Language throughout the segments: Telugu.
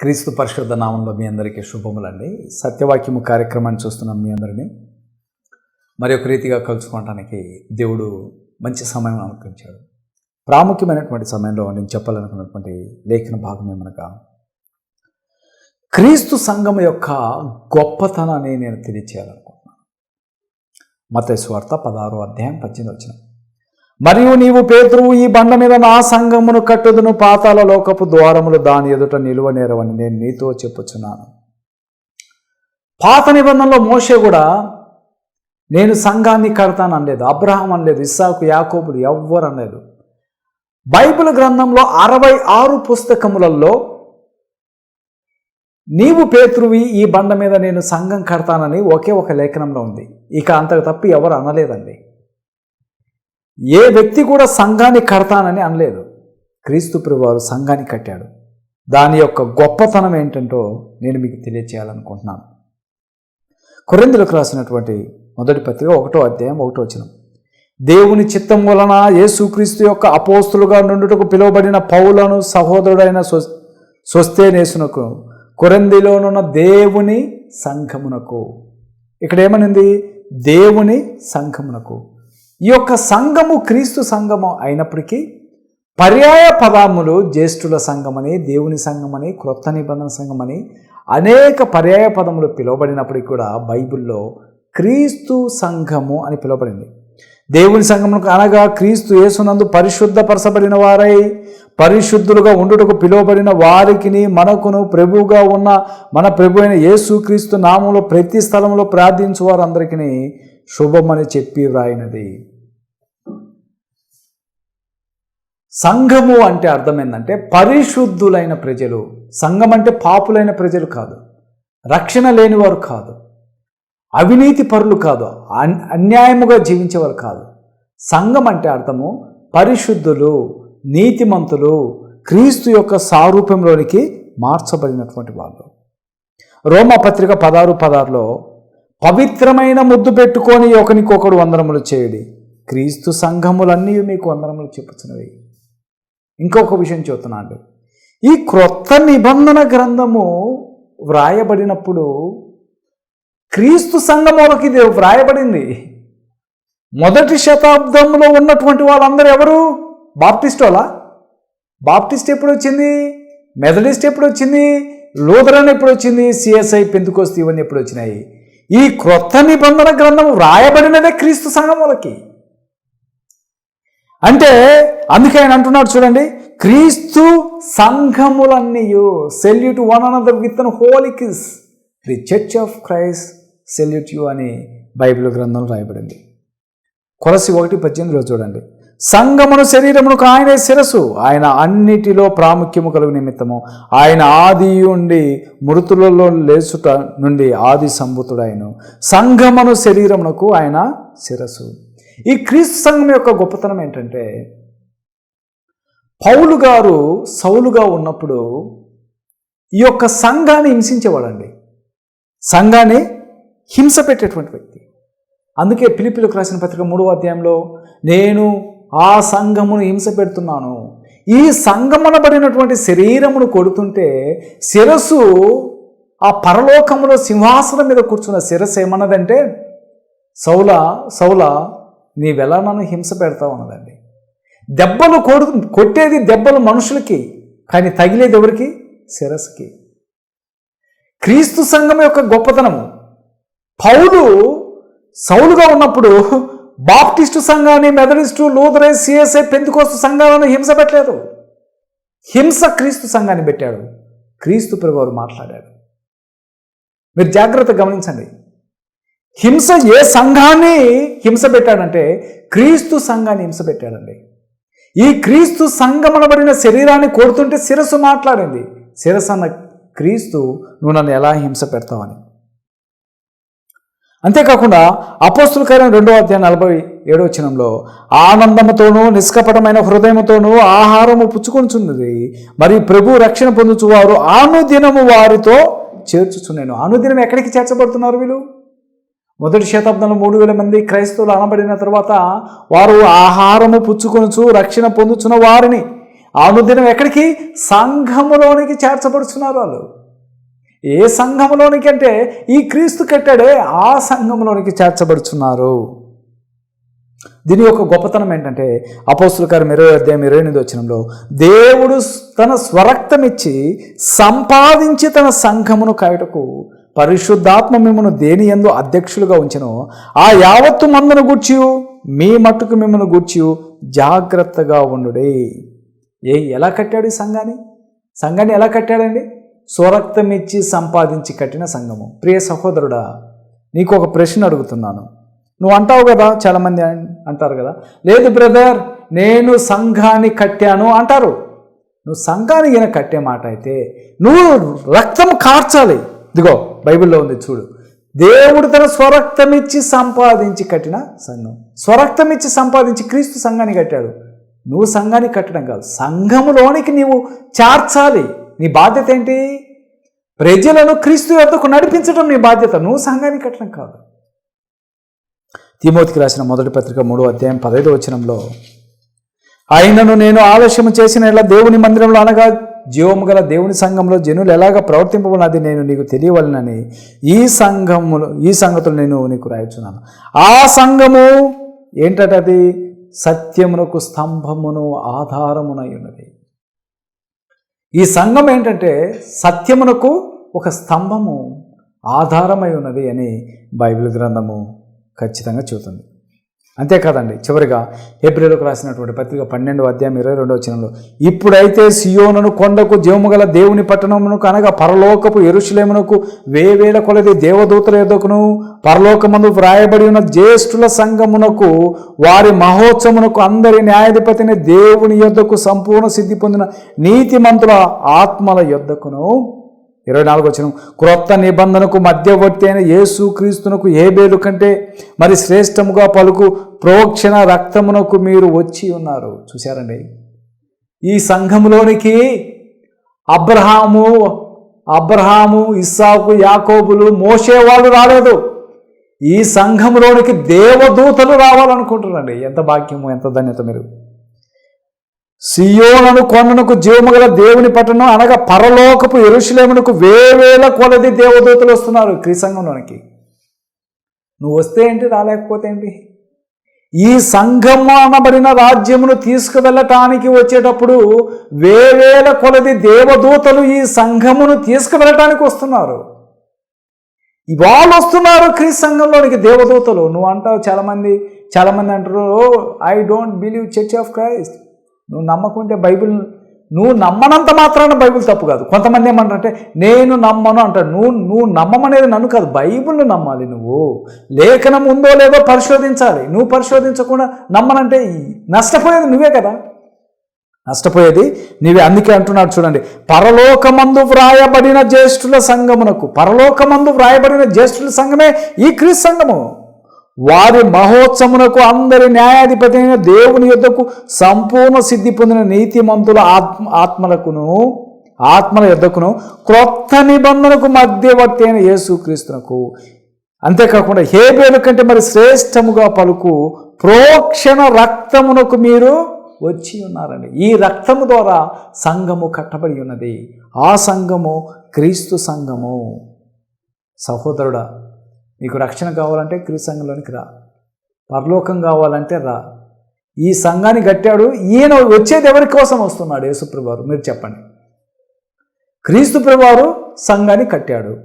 క్రీస్తు పరిశుద్ధ నామంలో మీ అందరికీ శుభములండి. సత్యవాక్యము కార్యక్రమాన్ని చూస్తున్నాం మీ అందరినీ. మరి ఒక రీతిగా కలుసుకోవడానికి దేవుడు మంచి సమయం అనుకరించాడు ప్రాముఖ్యమైనటువంటి సమయంలో నేను చెప్పాలనుకున్నటువంటి లేఖన భాగం ఏమనగా క్రీస్తు సంఘం యొక్క గొప్పతనాన్ని నేను తెలియచేయాలనుకుంటున్నాను. మత స్వార్థ పదహారో అధ్యాయం పద్దెనిమిది వచ్చినాం మరియు నీవు పేతురువు ఈ బండ మీద నా సంఘమును కట్టుదును పాతాల లోకపు ద్వారములు దాని ఎదుట నిలువ నేరవని నేను నీతో చెప్పుచున్నాను. పాత నిబంధనలో మోసే కూడా నేను సంఘాన్ని కడతాను అనలేదు అబ్రహం అనలేదు ఇస్సాకు యాకోబులు ఎవ్వరు అనలేదు. బైబిల్ గ్రంథంలో అరవై ఆరు పుస్తకములలో నీవు పేతురువి ఈ బండ మీద నేను సంఘం కడతానని ఒకే ఒక లేఖనంలో ఉంది. ఇక అంతకు తప్పి ఎవరు అనలేదండి. ఏ వ్యక్తి కూడా సంఘాన్ని కడతానని అనలేదు. క్రీస్తు ప్రభువారు సంఘాన్ని కట్టాడు. దాని యొక్క గొప్పతనం ఏంటంటో నేను మీకు తెలియచేయాలనుకుంటున్నాను. కొరిందులకు రాసినటువంటి మొదటి పత్రిక ఒకటో అధ్యాయం ఒకటో వచ్చిన దేవుని చిత్తం వలన యేసుక్రీస్తు యొక్క అపోస్తులుగా నుండుటకు పిలువబడిన పౌలను సహోదరుడైన స్వ స్వస్తేనేసునకు కొరందిలోనున్న దేవుని సంఘమునకు. ఇక్కడ ఏమనింది? దేవుని సంఘమునకు. ఈ యొక్క సంఘము క్రీస్తు సంఘము అయినప్పటికీ పర్యాయ పదాములు జ్యేష్ఠుల సంఘమని దేవుని సంఘమని క్రొత్త నిబంధన సంఘమని అనేక పర్యాయ పదములు పిలువబడినప్పటికీ కూడా బైబిల్లో క్రీస్తు సంఘము అని పిలువబడింది. దేవుని సంఘమునకు అనగా క్రీస్తు యేసునందు పరిశుద్ధపరచబడిన వారై పరిశుద్ధులుగా ఉండుటకు పిలువబడిన వారికిని మనకును ప్రభువుగా ఉన్న మన ప్రభు అయిన యేసు క్రీస్తు నామంలో ప్రతి స్థలంలో ప్రార్థించు వారందరికీ శుభమని చెప్పి రాయినది సంఘము అంటే అర్థం ఏంటంటే పరిశుద్ధులైన ప్రజలు. సంఘం అంటే పాపులైన ప్రజలు కాదు. రక్షణ లేనివారు కాదు. అవినీతి పరులు కాదు. అన్- అన్యాయముగా జీవించేవారు కాదు. సంఘం అంటే అర్థము పరిశుద్ధులు నీతిమంతులు క్రీస్తు యొక్క సారూప్యంలోనికి మార్చబడినటువంటి వాళ్ళు. రోమా పత్రిక పదారు పదారులో పవిత్రమైన ముద్దు పెట్టుకొని ఒకనికొకడు వందనములు చేయడి. క్రీస్తు సంఘములన్నీ మీకు వందనములు చెప్పుచున్నవి. ఇంకొక విషయం చెబుతున్నా ఈ క్రొత్త నిబంధన గ్రంథము వ్రాయబడినప్పుడు క్రీస్తు సంఘములకి ఇది వ్రాయబడింది. మొదటి శతాబ్దంలో ఉన్నటువంటి వాళ్ళందరూ ఎవరు? బాప్టిస్టోలా బాప్టిస్ట్ ఎప్పుడు వచ్చింది మెథడిస్ట్ ఎప్పుడు వచ్చింది లూథరన్ ఎప్పుడు వచ్చింది సిఎస్ఐ పెందుకోస్తి ఇవన్నీ ఎప్పుడు వచ్చినాయి ఈ క్రొత్త నిబంధన గ్రంథం వ్రాయబడినదే క్రీస్తు సంఘములకి అంటే అందుకే ఆయన అంటున్నాడు చూడండి క్రీస్తు సంఘములన్నీయు salute one another with an holy kiss the church of Christ salute you అని బైబిల్ గ్రంథంలో రాయబడింది. కొలసి ఒకటి పద్దెనిమిదిలో చూడండి. సంగమును శరీరమునకు ఆయనే శిరసు ఆయన అన్నిటిలో ప్రాముఖ్యము కలుగు నిమిత్తము. ఆయన ఆది ఉండి మృతులలో లేచుట నుండి ఆది సంభూతుడైన. సంగమను శరీరమునకు ఆయన శిరసు ఈ క్రీస్తు సంఘం యొక్క గొప్పతనం ఏంటంటే పౌలు గారు సౌలుగా ఉన్నప్పుడు ఈ యొక్క సంఘాన్ని హింసించేవాడండి. సంఘాన్ని హింస పెట్టేటువంటి వ్యక్తి. అందుకే పిలిపిలకు రాసిన పత్రిక మూడవ అధ్యాయంలో నేను ఆ సంఘమును హింస పెడుతున్నాను. ఈ సంగమనబడినటువంటి శరీరమును కొడుతుంటే శిరస్సు ఆ పరలోకములో సింహాసనం మీద కూర్చున్న శిరస్సు ఏమన్నదంటే సౌల సౌల నీవెలా నన్ను హింస పెడతావు? అన్నదండి. దెబ్బలు కొడు కొట్టేది దెబ్బలు మనుషులకి కానీ తగిలేది ఎవరికి? శిరస్సుకి. క్రీస్తు సంఘం యొక్క గొప్పతనము. పౌలు సౌలుగా ఉన్నప్పుడు బాప్టిస్టు సంఘాన్ని మెథడిస్టు లూథరే సిఎస్ఐ పెందుకోస్తు సంఘాలను హింస పెట్టలేదు. హింస క్రీస్తు సంఘాన్ని పెట్టాడు. క్రీస్తు ప్రభువారు మాట్లాడాడు మీరు జాగ్రత్త గమనించండి. హింస ఏ సంఘాన్ని హింస పెట్టాడంటే క్రీస్తు సంఘాన్ని హింస పెట్టాడండి. ఈ క్రీస్తు సంఘమనబడిన శరీరాన్ని కోరుతుంటే శిరస్సు మాట్లాడింది. శిరస్సు అన్న క్రీస్తు నువ్వు నన్ను ఎలా హింస పెడతావని? అంతేకాకుండా అపోస్తుల కార్యం రెండో అధ్యాయం నలభై ఏడో వచనంలో ఆనందముతోనూ నిష్కపటమైన హృదయముతోనూ ఆహారము పుచ్చుకొనుచున్నది. మరి ప్రభు రక్షణ పొందుచువారు అనుదినము వారితో చేర్చుచున్నాను అనుదినం ఎక్కడికి చేర్చబడుతున్నారు వీళ్ళు? మొదటి శతాబ్దంలో మూడు వేల మంది క్రైస్తవులు అనబడిన తర్వాత వారు ఆహారము పుచ్చుకొనుచు రక్షణ పొందుచున్న వారిని. అనుదినం ఎక్కడికి? సంఘములోనికి చేర్చబడుచున్నారు వాళ్ళు. ఏ సంఘంలోనికి అంటే ఈ క్రీస్తు కట్టాడే ఆ సంఘంలోనికి చేర్చబడుచున్నారు. దీని యొక్క గొప్పతనం ఏంటంటే అపోస్తుల కారం ఇరవై అధ్యాయం ఇరవై ఎనిమిది వచ్చినంలో దేవుడు తన స్వరక్తం ఇచ్చి సంపాదించి తన సంఘమును కాయటకు పరిశుద్ధాత్మ మిమ్మను దేని ఎందు అధ్యక్షులుగా ఉంచను ఆ యావత్తు మందును గూర్చి మీ మట్టుకు మిమ్మల్ని గూర్చి జాగ్రత్తగా ఉండుడే. ఏ ఎలా కట్టాడు ఈ సంఘాన్ని? సంఘాన్ని ఎలా కట్టాడండి? స్వరక్తం ఇచ్చి సంపాదించి కట్టిన సంఘము. ప్రియ సహోదరుడా నీకు ఒక ప్రశ్న అడుగుతున్నాను. నువ్వు అంటావు కదా చాలామంది అంటారు కదా. లేదు బ్రదర్ నేను సంఘాన్ని కట్టాను అంటారు. నువ్వు సంఘాన్ని ఈయన కట్టే మాట అయితే నువ్వు రక్తం కార్చాలి. ఇదిగో బైబిల్లో ఉంది చూడు. దేవుడు తన స్వరక్తం ఇచ్చి సంపాదించి కట్టిన సంఘం. స్వరక్తం ఇచ్చి సంపాదించి క్రీస్తు సంఘాన్ని కట్టాడు. నువ్వు సంఘాన్ని కట్టడం కాదు సంఘములోనికి నీవు చార్చాలి. నీ బాధ్యత ఏంటి? ప్రజలను క్రీస్తు వద్దకు నడిపించడం నీ బాధ్యత. నువ్వు సంఘానికి కట్టడం కాదు. తిమోతికి రాసిన మొదటి పత్రిక మూడో అధ్యాయం పదైదు వచనంలో ఆయనను నేను ఆలస్యం చేసిన ఇలా దేవుని మందిరంలో అనగా జీవము గల దేవుని సంఘంలో జనులు ఎలాగ ప్రవర్తింపబడినది నేను నీకు తెలియవలనని ఈ సంఘములు ఈ సంగతులు నేను నీకు రాయచున్నాను. ఆ సంఘము ఏంటంటే అది? సత్యమునకు స్తంభమును ఆధారమునై ఉన్నది. ఈ సంఘం ఏంటంటే సత్యమునకు ఒక స్తంభము ఆధారమై ఉన్నది అని బైబిల్ గ్రంథము ఖచ్చితంగా చెబుతుంది. అంతేకాదండి చివరిగా ఏప్రిల్కి రాసినటువంటి పత్రిక పన్నెండు అధ్యాయం ఇరవై రెండో వచనంలో ఇప్పుడైతే సియోనును కొండకు జీవము దేవుని పట్టణమునకు అనగా పరలోకపు ఎరుషులేమునకు వేవేల కొలది దేవదూతల ఎదుకును పరలోకమందు వ్రాయబడి ఉన్న జ్యేష్ఠుల సంఘమునకు వారి మహోత్సవమునకు అందరి న్యాయాధిపతిని దేవుని యొద్దకు సంపూర్ణ సిద్ధి పొందిన నీతిమంతుల ఆత్మల యొద్దకును ఇరవై నాలుగు వచ్చిన క్రొత్త నిబంధనకు మధ్యవర్తి అయిన యేసు క్రీస్తునకు ఏ బేలు కంటే మరి శ్రేష్టముగా పలుకు ప్రోక్షణ రక్తమునకు మీరు వచ్చి ఉన్నారు. చూశారండి? ఈ సంఘంలోనికి అబ్రహాము అబ్రహాము ఇస్సాకు యాకోబులు మోసే వాళ్ళు రాలేదు. ఈ సంఘంలోనికి దేవదూతలు రావాలనుకుంటున్నారండి. ఎంత భాగ్యము ఎంత ధన్యత మీరు. సియోనను కొండనకు జీవముగల దేవుని పట్టణం అనగా పరలోకపు ఎరుషులేమునకు వేవేల కొలది దేవదూతలు వస్తున్నారు క్రీసంగంలోనికి నువ్వు వస్తే ఏంటి రాలేకపోతే ఏంటి? ఈ సంఘము అనబడిన రాజ్యమును తీసుకువెళ్ళటానికి వచ్చేటప్పుడు వేవేల కొలది దేవదూతలు ఈ సంఘమును తీసుకువెళ్ళటానికి వస్తున్నారు. వాళ్ళు వస్తున్నారు క్రీస్తు సంఘంలోనికి దేవదూతలు. నువ్వు అంటావు చాలామంది చాలామంది అంటారు I don't believe church of Christ నువ్వు నమ్మకుంటే బైబిల్ నువ్వు నమ్మనంత మాత్రాన బైబిల్ తప్పు కాదు. కొంతమంది ఏమంటారంటే నేను నమ్మను అంటాడు నువ్వు నువ్వు నమ్మమనేది నన్ను కాదు. బైబిల్ను నమ్మాలి నువ్వు. లేఖనం ఉందో లేదో పరిశోధించాలి. నువ్వు పరిశోధించకుండా నమ్మనంటే నష్టపోయేది నువ్వే కదా. నష్టపోయేది నీవే అందుకే అంటున్నాడు చూడండి. పరలోకమందు వ్రాయబడిన జ్యేష్ఠుల సంఘమునకు పరలోకమందు వ్రాయబడిన జ్యేష్ఠుల సంఘమే ఈ క్రీస్తు సంఘము. వారి మహోత్సమునకు అందరి న్యాయాధిపతి అయిన దేవుని యుద్ధకు సంపూర్ణ సిద్ధి పొందిన నీతిమంతుల ఆత్మ ఆత్మలకును ఆత్మల యుద్ధకును క్రొత్త నిబంధనకు మధ్యవర్తి అయిన యేసుక్రీస్తునకు. అంతేకాకుండా హేబేలు కంటే మరి శ్రేష్టముగా పలుకు ప్రోక్షణ రక్తమునకు మీరు వచ్చి ఉన్నారండి. ఈ రక్తము ద్వారా సంఘము కట్టబడి ఉన్నది. ఆ సంఘము క్రీస్తు సంఘము. సహోదరుడా నీకు రక్షణ కావాలంటే క్రీస్తు సంఘంలోనికి రా. పరలోకం కావాలంటే రా. ఈ సంఘాన్ని కట్టాడు ఈయన వచ్చేది ఎవరి కోసం వస్తున్నాడు? యేసుప్రభువారు మీరు చెప్పండి. క్రీస్తు ప్రభువారు సంఘాన్ని కట్టాడు.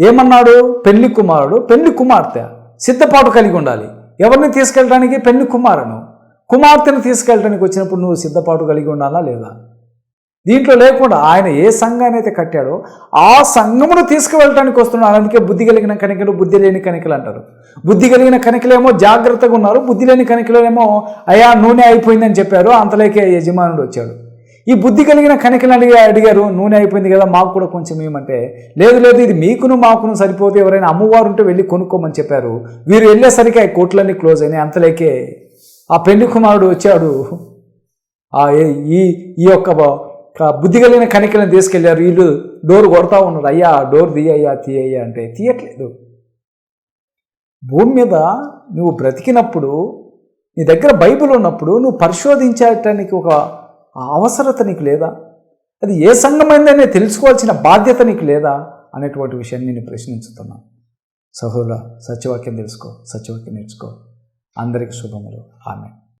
ఏమన్నాడు? పెళ్ళి కుమారుడు పెళ్ళి కుమార్తె. సిద్ధపాటు కలిగి ఉండాలి. ఎవరిని తీసుకెళ్ళడానికి? పెళ్ళి కుమారును. కుమార్తెను తీసుకెళ్ళడానికి వచ్చినప్పుడు నువ్వు సిద్ధపాటు కలిగి ఉండాలా లేదా? దీంట్లో లేకుండా ఆయన ఏ సంఘాన్ని అయితే కట్టాడో ఆ సంఘమును తీసుకువెళ్ళటానికి వస్తున్నాడు. అందుకే బుద్ధి కలిగిన కనికలు బుద్ధి లేని కనికలు అంటారు. బుద్ధి కలిగిన కనికలేమో జాగ్రత్తగా ఉన్నారు. బుద్ధి లేని కనికలేమో అయా నూనె అయిపోయిందని చెప్పారు. అంతలోకే యజమానుడు వచ్చాడు. ఈ బుద్ధి కలిగిన కనికలు అడిగి అడిగారు. నూనె అయిపోయింది కదా మాకు కూడా కొంచెం ఏమంటే లేదు లేదు ఇది మీకును మాకును సరిపోతే ఎవరైనా అమ్మవారు ఉంటే వెళ్ళి కొనుక్కోమని చెప్పారు. వీరు వెళ్ళేసరికి ఆ కోట్లన్నీ క్లోజ్ అయినాయి. అంతలేకే ఆ పెళ్ళి కుమారుడు వచ్చాడు. ఆ ఏ- ఈ ఈ యొక్క బుద్ధి కలిగిన కనికలను తీసుకెళ్ళారు. వీళ్ళు డోర్ కొడతా ఉన్నారు. అయ్యా డోర్ తీయ్యా తీయ్యా అంటే తీయట్లేదు. భూమి మీద నువ్వు బ్రతికినప్పుడు నీ దగ్గర బైబిల్ ఉన్నప్పుడు నువ్వు పరిశోధించటానికి ఒక అవసరత నీకు లేదా? అది ఏ సంఘమైందనే తెలుసుకోవాల్సిన బాధ్యత నీకు లేదా? అనేటువంటి విషయాన్ని నేను ప్రశ్నించుతున్నాను సహోదర సత్యవాక్యం తెలుసుకో సత్యవాక్యం నేర్చుకో. అందరికీ శుభములు. ఆమె